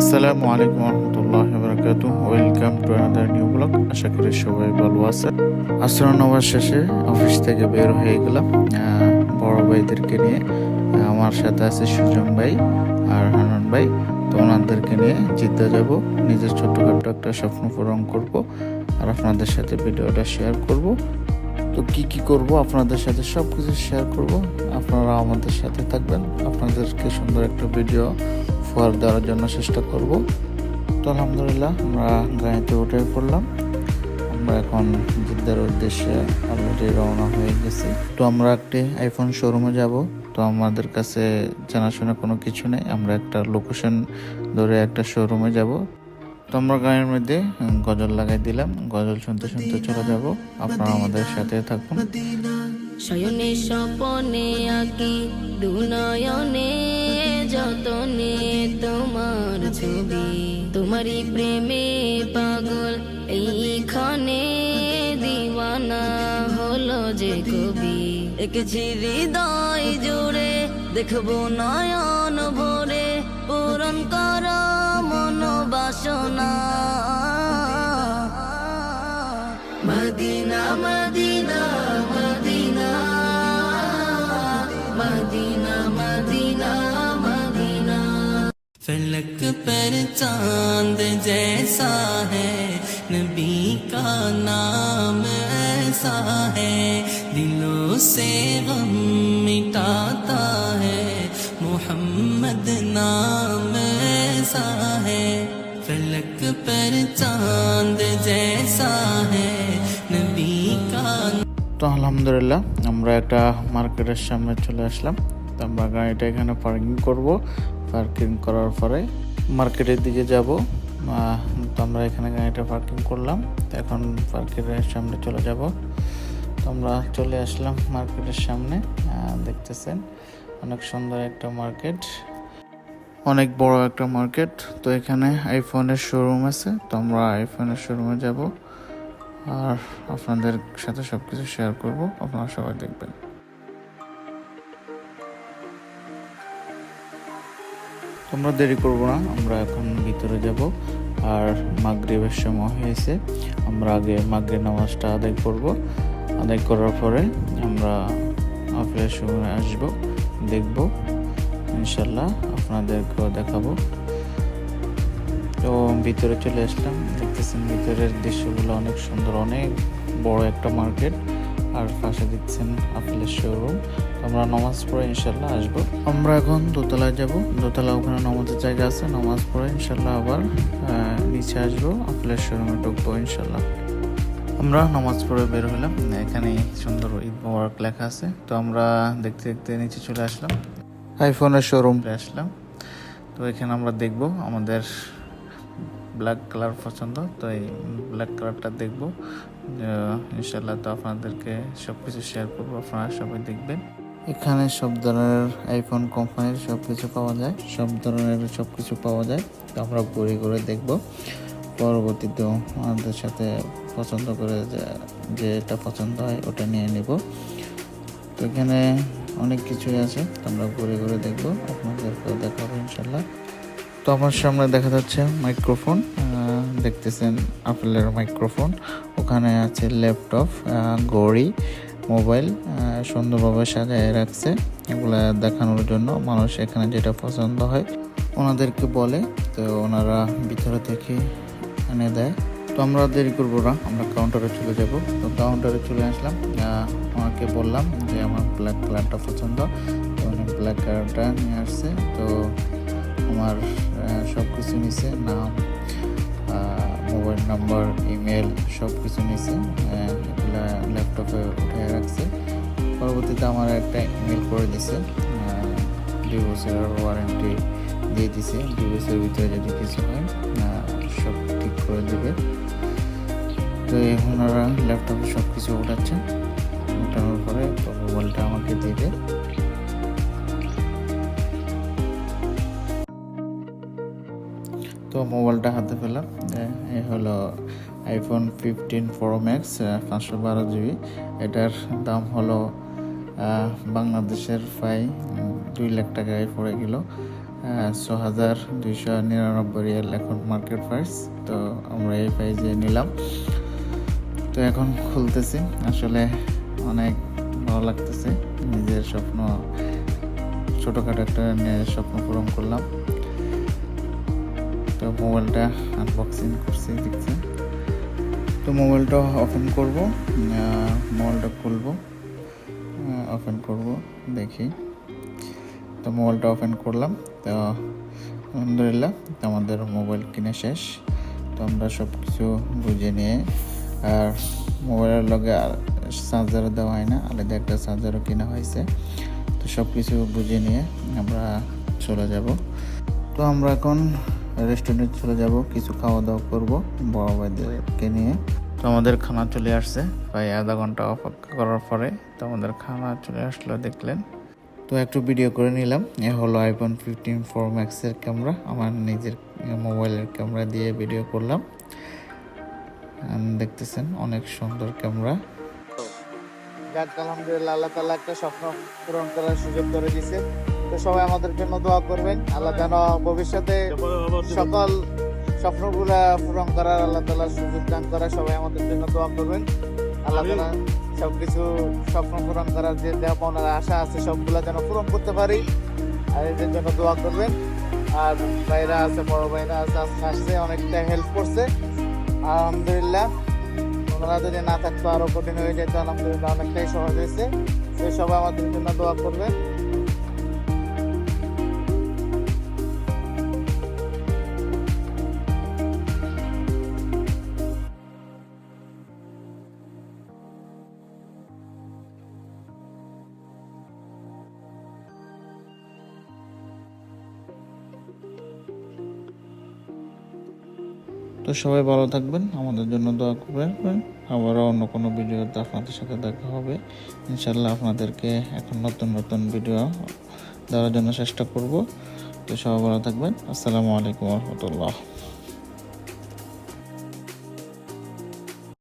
আসসালামু আলাইকুম রহমতুল্লাহ বরকাত welcome to another new blog আশা করি সবাই ভালো আছে আশ্রয় নেওয়ার শেষে অফিস থেকে বের হয়ে গেলাম বড় ভাইদেরকে নিয়ে। আমার সাথে আছে সুজন ভাই আর হানান ভাই। তো ওনাদেরকে নিয়ে জিদ্দা যাব। নিজের ছোট্টখাট্ট একটা স্বপ্ন পূরণ করব আর আপনাদের সাথে ভিডিওটা শেয়ার করব। তো কি কি করব, আপনাদের সাথে সব কিছু শেয়ার করব। আপনারা আমাদের সাথে থাকবেন। আপনাদেরকে সুন্দর একটা ভিডিও উপহার দেওয়ার জন্য চেষ্টা করব। তো আলহামদুলিল্লাহ, আমরা গাড়িতে উঠে পড়লাম। আমরা এখন জিদ্দার উদ্দেশ্যে অলরেডি রওনা হয়ে গেছি। তো আমরা একটি আইফোন শোরুমে যাব। তো আমাদের কাছে জানাশোনা কোনো কিছু নেই। আমরা একটা লোকেশন ধরে একটা শোরুমে যাব। তো আমরা গাড়ির মধ্যে গজল লাগাই দিলাম। গজল শুনতে শুনতে চলে যাব। আপনারা আমাদের সাথে থাকুন। শয়নে স্বপনে আঁকি, দুনয়নে যতনে তোমার ছবি। তোমারই প্রেমে পাগল, এইখানে দিওয়ানা হলো যে কবি। এঁকেছি হৃদয় জুড়ে, দেখব নয়ন ভরে, পূরণ কর মন বাসনা মদিনা মদিনা चांद जैसा है नबी का नाम ऐसा है दिलों से गम मिटाता है मोहम्मद नाम ऐसा है फलक पर चांद जैसा है नबी का তো আলহামদুলিল্লাহ আমরা একটা মার্কেটের সামনে চলে আসলাম তো আমরা গাড়িটা এখানে পার্কিং করব পার্কিং করার পরে মার্কেটের দিকে যাব। তো আমরা এখানে গাড়িটা পার্কিং করলাম। এখন পার্কেটের সামনে চলে যাব। তো আমরা চলে আসলাম মার্কেটের সামনে। দেখতেছেন, অনেক সুন্দর একটা মার্কেট। অনেক বড় একটা মার্কেট। তো এখানে আইফোনের শোরুম আছে। তো আমরা আইফোনের শোরুমে যাব। আর আপনাদের সাথে সব কিছু শেয়ার করব। আপনারা সবাই দেখবেন। তোমরা দেরি করব না, আমরা এখন ভিতরে যাব। আর মাগরিবের সময় হয়েছে, আমরা আগে মাগরিব নামাজটা আদায় করব। আদায় করার পরে আমরা আফিয়ার সময় আসব, দেখব ইনশাল্লাহ আপনাদেরকেও দেখাবো। তো ভিতরে চলে আসলাম, দেখতেছেন ভিতরের দৃশ্যগুলো অনেক সুন্দর, অনেক বড় একটা মার্কেট। আর পাশে দেখছেন আপেলের শোরুম আমরা নামাজ পড়ে ইনশাল্লাহ আসব। আমরা এখন দোতলায় যাব। দোতলা ওখানে নামাজের জায়গা আছে। নামাজ পড়ে ইনশাল্লাহ আবার আহ, নিচে আসব। আপেলের শোরুমে ঢুকবো ইনশাল্লাহ আমরা নামাজ পড়ে বের হলাম। এখানে সুন্দর ঈদ মোবারক লেখা আছে। তো আমরা দেখতে দেখতে নিচে চলে আসলাম। আইফোনের শোরুম আসলাম। তো এখানে আমরা দেখব আমাদের ব্ল্যাক কালার পছন্দ তো এই ব্ল্যাক কালারটা দেখব ইনশাল্লাহ তো আপনাদেরকে সব কিছু শেয়ার করব, আপনারা সবাই দেখবেন। এখানে সব ধরনের আইফোন কোম্পানির সব কিছু পাওয়া যায়, সব ধরনের সব কিছু পাওয়া যায়, তো আমরা ঘুরে ঘুরে দেখব। পরবর্তীতেও আমাদের সাথে পছন্দ করে যে- যেটা পছন্দ হয়, ওটা নিয়ে নেব। তো এখানে অনেক কিছুই আছে, তো আমরা ঘুরে ঘুরে দেখব, আপনাদেরকেও দেখাবো ইনশাল্লাহ তো আমার সামনে দেখা যাচ্ছে মাইক্রোফোন দেখতেছেন আপেলের মাইক্রোফোন ওখানে আছে ল্যাপটপ ঘড়ি মোবাইল সুন্দরভাবে সাজায় রাখছে এগুলা দেখানোর জন্য। মানুষ এখানে যেটা পছন্দ হয় ওনাদেরকে বলে, তো ওনারা ভিতরে থেকে এনে দেয়। তো আমরা দেরি করব না, আমরা কাউন্টারে চলে যাব। তো কাউন্টারে চলে আসলাম। ওনাকে বললাম যে আমার ব্ল্যাক কালারটা পছন্দ। তো ব্ল্যাক কালারটা নিয়ে আসছে। তো আমার সব কিছু নিছে, নাম মোবাইল নাম্বার, ইমেল সব কিছু নিছে ল্যাপটপে উঠে রাখছে। পরবর্তীতে আমার একটা ইমেল করে দিছে দুই বছরের ওয়ারেন্টি দিয়ে দিছে। দুই বছরের ভিতরে যদি কিছু হয় সব ঠিক করে দেবে। তো ওনারা ল্যাপটপে সব কিছু উঠাচ্ছে। উঠানোর পরে মোবাইলটা আমাকে দেবে। তো মোবাইলটা হাতে পেলাম। এই হলো আইফোন ফিফটিন প্রো ম্যাক্স পাঁচশো বারো জিবি। এটার দাম হলো বাংলাদেশের প্রায় দুই লাখ টাকায় পড়ে গেল। ছ হাজার দুইশো নিরানব্বই রিয়াল এখন মার্কেট প্রাইস তো আমরা এই প্রাইজে নিলাম। তো এখন খুলতেছি। আসলে অনেক ভালো লাগতেছে। নিজের স্বপ্ন, ছোটোখাটো একটা স্বপ্ন পূরণ করলাম। তো মোবাইলটা আনবক্সিং করছি, দেখছি। তো মোবাইলটা ওপেন করব মোবাইলটা খুলবো ওপেন করব, দেখি। তো মোবাইলটা ওপেন করলাম, তো আলহামদুলিল্লাহ আমাদের মোবাইল কিনে শেষ। তো আমরা সব কিছু বুঝে নিয়ে, আর মোবাইলের লগে চার্জারও দেওয়া হয় না, আলাদা একটা চার্জারও কেনা হয়েছে। তো সব কিছু বুঝে নিয়ে আমরা চলে যাব। তো আমরা এখন রেস্টুরেন্টে চলে যাব কিছু খাওয়া দাওয়া করব বড় ভাইদেরকে নিয়ে। তো আমাদের খানা চলে আসছে প্রায় আধা ঘণ্টা অপেক্ষা করার পরে তো আমাদের খানা চলে আসলো দেখলেন। তো একটু ভিডিও করে নিলাম এ হলো আইফোন ফিফটিন ফোর ম্যাক্সের ক্যামেরা আমার নিজের মোবাইলের ক্যামেরা দিয়ে ভিডিও করলাম। দেখতেছেন অনেক সুন্দর ক্যামেরা যাক আলহামদুলিল্লাহ আল্লাহ তালা একটা স্বপ্ন পূরণ করার সুযোগ করে দিছে তো সবাই আমাদের জন্য দোয়া করবেন। আল্লাহ যেন ভবিষ্যতে সকল স্বপ্নগুলা পূরণ করার আল্লাহ তালার সুযোগ দান করা সবাই আমাদের জন্য দোয়া করবেন। আল্লাহ তালা সবকিছু স্বপ্ন পূরণ করার যে পাওনার আশা আছে সবগুলা যেন পূরণ করতে পারি। আর এদের জন্য দোয়া করবেন। আর ভাইরা আছে বড় ভাইরা আছে আজকে আসছে অনেকটা হেল্প করছে। আলহামদুলিল্লাহ। ওনারা যদি না থাকতো আরও কঠিন হয়ে যেত আলহামদুলিল্লাহ অনেকটাই সহজ হয়েছে। সেই সবাই আমাদের জন্য দোয়া করবেন। তো সবাই ভালো থাকবেন, আমাদের জন্য দোয়া করবেন। আবারও অন্য কোনো ভিডিওতে আপনাদের সাথে দেখা হবে। ইনশাল্লাহ আপনাদেরকে এখন নতুন নতুন ভিডিও দেওয়ার জন্য চেষ্টা করব। তো সবাই ভালো থাকবেন। আসসালামু আলাইকুম রহমতুল্লাহ।